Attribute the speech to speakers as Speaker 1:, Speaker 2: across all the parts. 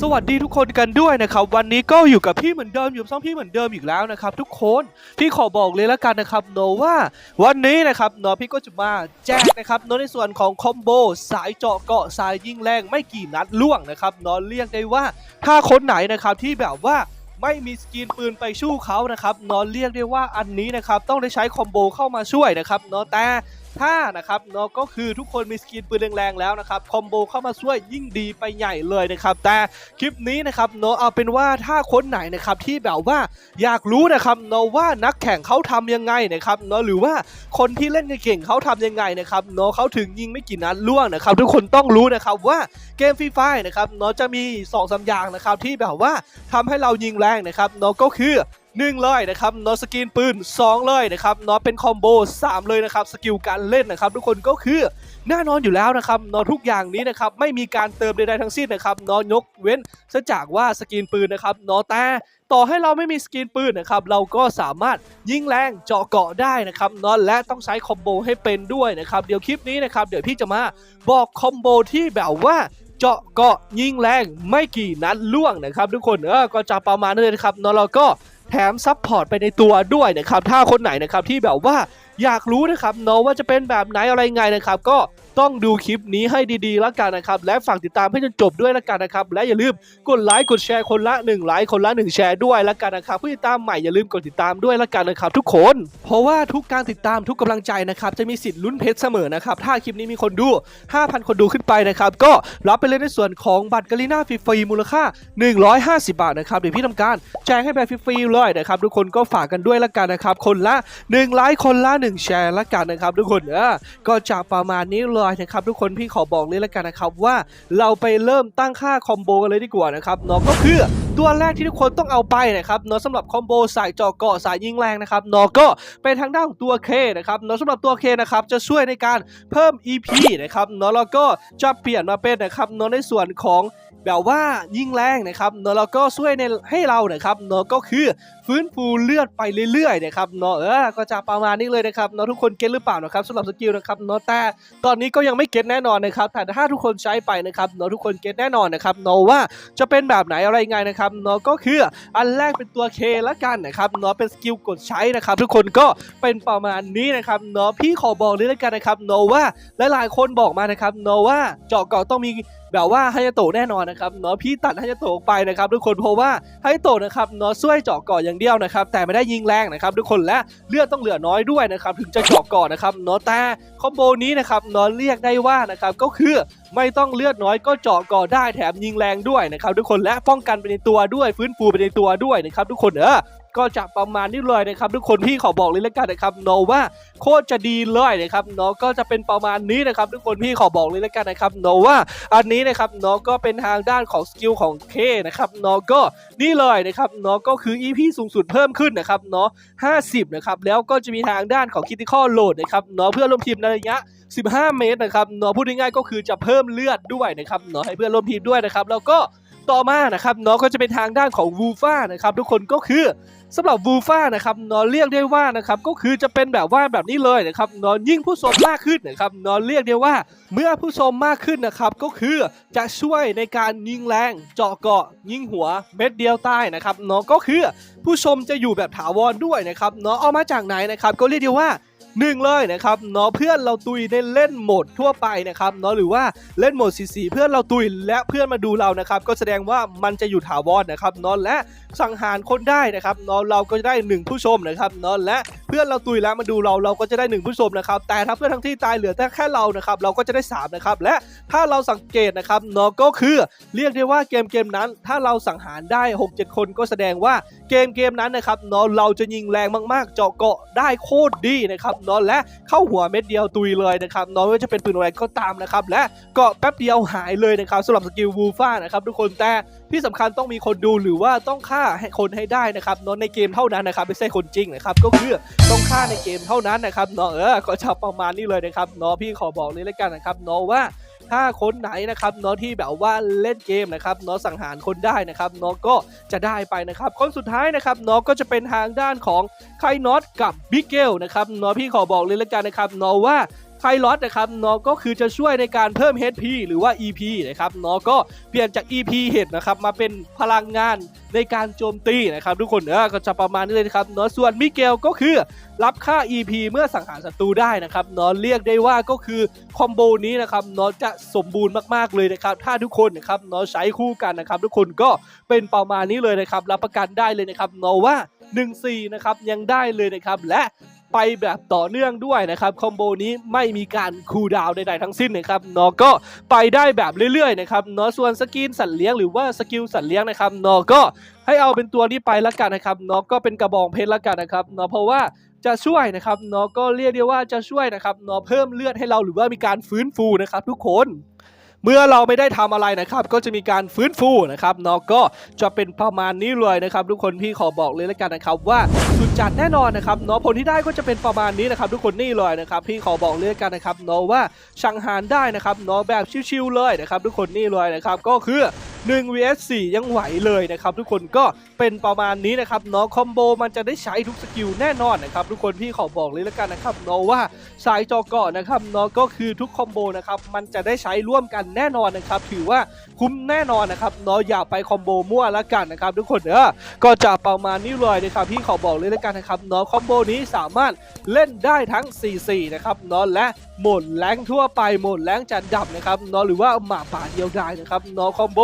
Speaker 1: สวัสดีทุกคนกันด้วยนะครับวันนี้ก็อยู่กับพี่เหมือนเดิมอยู่กับช่องพี่เหมือนเดิมอีกแล้วนะครับทุกคนพี่ขอบอกเลยล้วกันนะครับโนว่าวันนี้นะครับเนอะพี่ก็จะมาแจกนะครับเนอะในส่วนของคอมโบสายเจาะเกาะสายยิงแรงไม่กี่นัดล่วงนะครับเนอะเรียกได้ว่าถ้าคนไหนนะครับที่แบบว่าไม่มีสกินปืนไปชู้เขานะครับเนอะเรียกได้ว่าอันนี้นะครับต้องได้ใช้คอมโบเข้ามาช่วยนะครับเนอะแต่ ถ้านะครับเนาะก็คือทุกคนมีสกินปืนแรงๆแล้วนะครับคอมโบเข้ามาช่วยยิ่งดีไปใหญ่เลยนะครับแต่คลิปนี้นะครับเนาะเอาเป็นว่าถ้าคนไหนนะครับที่แบบว่าอยากรู้นะครับเนาะว่านักแข่งเขาทำยังไงนะครับเนาะหรือว่าคนที่เล่นเก่งเขาทำยังไงนะครับเนาะเขาถึงยิงไม่กี่นัดล่วงนะครับทุกคนต้องรู้นะครับว่าเกมฟรีไฟนะครับเนาะจะมี2องสาอย่างนะครับที่แบบว่าทำให้เรายิงแรงนะครับเนาะก็คือ หนึ่งเลยนะครับเนาะสกินปืนสองเลยนะครับเนาะเป็นคอมโบสามเลยนะครับสกิลการเล่นนะครับทุกคนก็คือแน่นอนอยู่แล้วนะครับนาะทุกอย่างนี้นะครับไม่มีการเติมใดๆทั้งสิ้นนะครับนาะยกเว้นซะจากว่าสกินปืนนะครับนาะแต่ต่อให้เราไม่มีสกินปืนนะครับเราก็สามารถยิงแรงเจาะเกาะได้นะครับนาะและต้องใช้คอมโบให้เป็นด้วยนะครับเดี๋ยวคลิปนี้นะครับเดี๋ยวพี่จะมาบอกคอมโบที่แบบว่าเจาะเกาะยิงแรงไม่กี่นัดล่วงนะครับทุกคนเออก็จะประมาณนั้นเลยนะครับนาะเราก็ แถมซัพพอร์ตไปในตัวด้วยนะครับถ้าคนไหนนะครับที่แบบว่าอยากรู้นะครับเนาะว่าจะเป็นแบบไหนอะไรไงนะครับ ก็ต้องดูคลิปนี้ให้ดีๆแล้วกันนะครับ และฝากติดตามให้จนจบด้วยแล้วกันนะครับ และอย่าลืมกดไลค์กดแชร์คนละ1ไลค์คนละ1แชร์ด้วยแล้วกันนะครับผู้ติดตามใหม่อย่าลืมกดติดตามด้วยแล้วกันนะครับ ทุกคน เพราะว่าทุกการติดตามทุกกำลังใจนะครับจะมีสิทธิ์ลุ้นเพชรเสมอนะครับถ้าคลิปนี้มีคนดู 5,000 คนดูขึ้นไปนะครับก็รับไปเลยในส่วนของบัตรกาลิน่าฟรีมูลค่า 150 บาทนะครับเดี๋ยวพี่ทำการแจกให้แบบฟรีๆเลยนะครับทุกคนก็ฝากกันด้วยแล้วกันนะครับคนละ1ไลค์คนละ1 แชร์แล้วกันนะครับทุกคนเออก็จะประมาณนี้เลยนะครับทุกคนพี่ขอบอกเลยแล้วกันนะครับว่าเราไปเริ่มตั้งค่าคอมโบกันเลยดีกว่านะครับเนาะก็คือ ตัวแรกที่ทุกคนต้องเอาไปนะครับเนาะสำหรับคอมโบสายเจอเกาะสายยิงแรงนะครับเนาะก็เป็นทางด้านของตัว K นะครับเนาะสำหรับตัว K นะครับจะช่วยในการเพิ่ม EP นะครับเนาะแล้วก็จะเปลี่ยนมาเป็นนะครับเนาะในส่วนของแบบว่ายิงแรงนะครับเนาะแล้วก็ช่วยในให้เรานะครับเนาะก็คือฟื้นฟูเลือดไปเรื่อยๆนะครับเนาะเออก็จะประมาณนี้เลยนะครับเนาะทุกคนเก็ตหรือเปล่านะครับสำหรับสกิลนะครับเนาะแต่ตอนนี้ก็ยังไม่เก็ตแน่นอนนะครับแต่ถ้าทุกคนใช้ไปนะครับเนาะทุกคนเก็ตแน่นอนนะครับเนาะว่าจะเป็นแบบไหนอะไรไงนะครับเนาะก็คืออันแรกเป็นตัว K ละกันนะครับเนาะเป็นสกิลกดใช้นะครับทุกคนก็เป็นประมาณนี้นะครับเนาะพี่ขอบอกเลยละกันนะครับเนาะว่าหลายๆคนบอกมานะครับเนาะว่าเจาะเกาะต้องมี แบบว่าไฮยาโตะแน่นอนนะครับเนาะพี่ตัดไฮยาโตะออกไปนะครับทุกคนเพราะว่าไฮยาโตะนะครับเนาะช่วยเจาะก่ออย่างเดียวนะครับแต่ไม่ได้ยิงแรงนะครับทุกคนและเลือดต้องเหลือน้อยด้วยนะครับถึงจะเจาะก่อนะครับเนาะแต่คอมโบนี้นะครับเนาะเรียกได้ว่านะครับก็คือไม่ต้องเลือดน้อยก็เจาะก่อได้แถมยิงแรงด้วยนะครับทุกคนและป้องกันไปในตัวด้วยฟื้นฟูไปในตัวด้วยนะครับทุกคนเออ ก็จะประมาณนี้เลยนะครับทุกคนพี่ขอบอกเลยแล้วกันนะครับเนาะว่าโคตรจะดีเลยนะครับเนาะก็จะเป็นประมาณนี้นะครับทุกคนพี่ขอบอกเลยแล้วกันนะครับเนาะว่าอันนี้นะครับเนาะก็เป็นทางด้านของสกิลของเคนะครับเนาะก็นี่เลยนะครับเนาะก็คือ EP สูงสุดเพิ่มขึ้นนะครับเนาะ50นะครับแล้วก็จะมีทางด้านของ Critical Load นะครับเนาะเพื่อร่วมทีมในระยะ15 เมตรนะครับเนาะพูดง่ายๆก็คือจะเพิ่มเลือดด้วยนะครับเนาะให้เพื่อนร่วมทีมด้วยนะครับแล้วก็ต่อมานะครับเนาะก็จะเป็นทางด้านของวูฟ่านะครับทุกคนก็คือ สำหรับวูฟ่านะครับนอนเรียกได้ว่านะครับก็คือจะเป็นแบบว่าแบบนี้เลยนะครับนอนยิ่งผู้ชมมากขึ้นนะครับนอนเรียกได้ว่าเมื่อผู้ชมมากขึ้นนะครับก็คือจะช่วยในการยิงแรงเจาะเกาะยิงหัวเม็ดเดียวใต้นะครับเนาะก็คือผู้ชมจะอยู่แบบถาวรด้วยนะครับเนาะเอามาจากไหนนะครับก็เรียกได้ว่าหนึ่งเลยนะครับเนาะเพื่อนเราตุยได้เล่นโหมดทั่วไปนะครับเนาะหรือว่าเล่นโหมดสีสีเพื่อนเราตุยและเพื่อนมาดูเรานะครับก็แสดงว่ามันจะอยู่ถาวรนะครับเนาะและสังหารคนได้นะครับเนาะเราก็จะได้หนึ่งผู้ชมนะครับเนาะและเพื่อนเราตุยแล้วมาดูเราเราก็จะได้หนึ่งผู้ชมนะครับแต่ถ้าเพื่อนทั้งที่ตายเหลือแต่แค่เรานะครับเราก็จะได้สามนะครับและถ้าเราสังเกตนะครับเนาะก็คือเรียกได้ว่าเกมเกมนั้น ถ้าเราสังหารได้ 6-7 คนก็แสดงว่าเกมเกมนั้นนะครับเนาะเราจะยิงแรงมากๆ เจาะเกาะได้โคตรดีนะครับเนาะและเข้าหัวเม็ดเดียวตุยเลยนะครับน้องว่าจะเป็นปืนอะไรก็ตามนะครับและเกาะแป๊บเดียวหายเลยนะครับสำหรับสกิลวูฟ่านะครับทุกคนแต่ ที่สำคัญต้องมีคนดูหรือว่าต้องฆ่าให้คนให้ได้นะครับนองในเกมเท่านั้นนะครับไม่ใช่คนจริงนะครับก็คือต้องฆ่าในเกมเท่านั้นนะครับเนาะเออก็จะประมาณนี้เลยนะครับเนาะพี่ขอบอกเลยแล้วกันนะครับเนาะว่าถ้าคนไหนนะครับเนาะที่แบบว่าเล่นเกมนะครับเนาะสังหารคนได้นะครับเนาะก็จะได้ไปนะครับ คนสุดท้ายนะครับเนาะก็จะเป็นทางด้านของไคน็อตกับบิ๊กเกลนะครับเนาะพี่ขอบอกเลยแล้วกันนะครับเนาะว่า ไคไพลอตนะครับเนาะก็คือจะช่วยในการเพิ่ม HP หรือว่า EP นะครับเนาะก็เปลี่ยนจาก EP เห็ดนะครับมาเป็นพลังงานในการโจมตีนะครับทุกคนเออก็จะประมาณนี้เลยนะครับเนาะส่วนมิเกลก็คือรับค่า EP เมื่อสังหารศัตรูได้นะครับเนาะเรียกได้ว่าก็คือคอมโบนี้นะครับเนาะจะสมบูรณ์มากๆเลยนะครับถ้าทุกคนนะครับเนาะใช้คู่กันนะครับทุกคนก็เป็นประมาณนี้เลยนะครับรับประกันได้เลยนะครับเนาะว่า1-4นะครับยังได้เลยนะครับและ ไปแบบต่อเนื่องด้วยนะครับคอมโบนี้ไม่มีการคูลดาวใดๆทั้งสิ้นนะครับเนาะก็ไปได้แบบเรื่อยๆนะครับเนาะส่วนสกินสัตว์เลี้ยงหรือว่าสกิลสัตว์เลี้ยงนะครับเนาะก็ให้เอาเป็นตัวนี้ไปละกันนะครับเนาะก็เป็นกระบองเพชรละกันนะครับเนาะเพราะว่าจะช่วยนะครับเนาะก็เรียกได้ว่าจะช่วยนะครับเนาะเพิ่มเลือดให้เราหรือว่ามีการฟื้นฟูนะครับทุกคน เมื่อเราไม่ได้ทำอะไรนะครับ ก็จะมีการฟื้นฟูนะครับเนาะก็จะเป็นประมาณนี้เลยนะครับทุกคนพี่ขอบอกเลยแล้วกันนะครับว่าสุดจัดแน่นอนนะครับเนาะผลที่ได้ก็จะเป็นประมาณนี้นะครับทุกคนนี่เลยนะครับพี่ขอบอกเลยแล้วกันนะครับเนาะว่าชังหารได้นะครับเนาะแบบชิวๆเลยนะครับทุกคนนี่เลยนะครับก็คือ 1 vs 4 ยังไหวเลยนะครับทุกคนก็เป็นประมาณนี้นะครับเนาะคอมโบมันจะได้ใช้ทุกสกิลแน่นอนนะครับทุกคนพี่ขอบอกเลยแล้วกันนะครับเนาะว่าสายจอเกาะนะครับเนาะก็คือทุกคอมโบนะครับมันจะได้ใช้ร่วมกันแน่นอนนะครับถือว่าคุ้มแน่นอนนะครับเนาะอย่าไปคอมโบมั่วแล้วกันนะครับทุกคนเออก็จะประมาณนี้เลยนะครับพี่ขอบอกเลยแล้วกันนะครับเนาะคอมโบนี้สามารถเล่นได้ทั้ง 4-4 นะครับเนาะและหมดแรงทั่วไปหมดแรงจันดับนะครับเนาะหรือว่าหมาป่าเดียวดายนะครับเนาะคอมโบ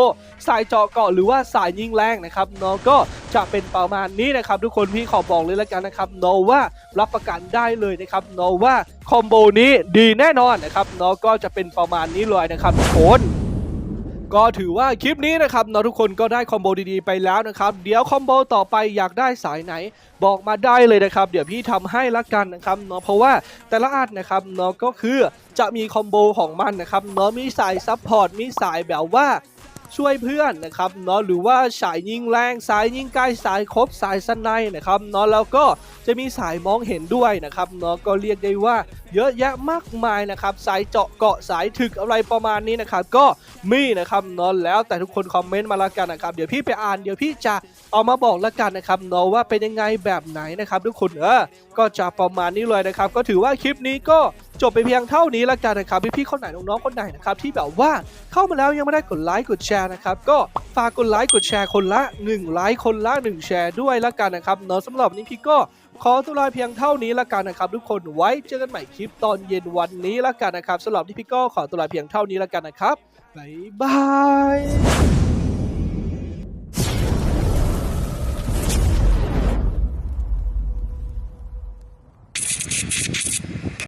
Speaker 1: สายเจาะเกาะหรือว่าสายยิงแรงนะครับเนาะก็จะเป็นประมาณนี้นะครับ ทุกคนพี่ขอบอกเลยแล้วกันนะครับเนาะว่ารับประกันได้เลยนะครับเนาะว่าคอมโบนี้ดีแน่นอนนะครับเนาะก็จะเป็นประมาณนี้เลยนะครับทุกคนก็ถือว่าคลิปนี้นะครับเนาะทุกคนก็ได้คอมโบดีๆไปแล้วนะครับเดี๋ยวคอมโบต่อไปอยากได้สายไหน บอกมาได้เลยนะครับ เดี๋ยวพี่ทำให้ละกันนะครับเนาะเพราะว่าแต่ละอันนะครับเนาะก็คือจะมีคอมโบของมันนะครับเนาะมีสายซับพอร์ตมีสายแบบว่า ช่วยเพื่อนนะครับเนาะหรือว่าสายยิงแรงสายยิงใกลสายครบสายสนในนะครับเนาะแล้วก็จะมีสายมองเห็นด้วยนะครับเนาะก็เรียกได้ว่าเยอะแยะมากมายนะครับสายเจาะเกาะสายถึกอะไรประมาณนี้นะครับก็มีนะครับเนาะแล้วแต่ทุกคนคอมเมนต์มาละกันนะครับเดี๋ยวพี่ไปอ่านเดี๋ยวพี่จะเอามาบอกละกันนะครับเนาะว่าเป็นยังไงแบบไหนนะครับทุกคนเออก็จะประมาณนี้เลยนะครับก็ถือว่าคลิปนี้ก็ จบไปเพียงเท่านี้ละกันนะครับพี่ๆคนไหนน้องๆคนไหนนะครับที่แบบว่าเข้ามาแล้วยังไม่ได้กดไลค์กดแชร์นะครับก็ฝากกดไลค์กดแชร์คนละ1ไลค์คนละ 1 แชร์ด้วยละกันนะครับเนาะสำหรับนนี้พี่ก็ขอตัวลาเพียงเท่านี้ละกันนะครับ ทุกคนไว้เจอกันใหม่คลิปตอนเย็นวันนี้ละกันนะครับสำหรับที่พี่ก็ขอตัวลาเพียงเท่านี้ละกันนะครับบ๊ายบาย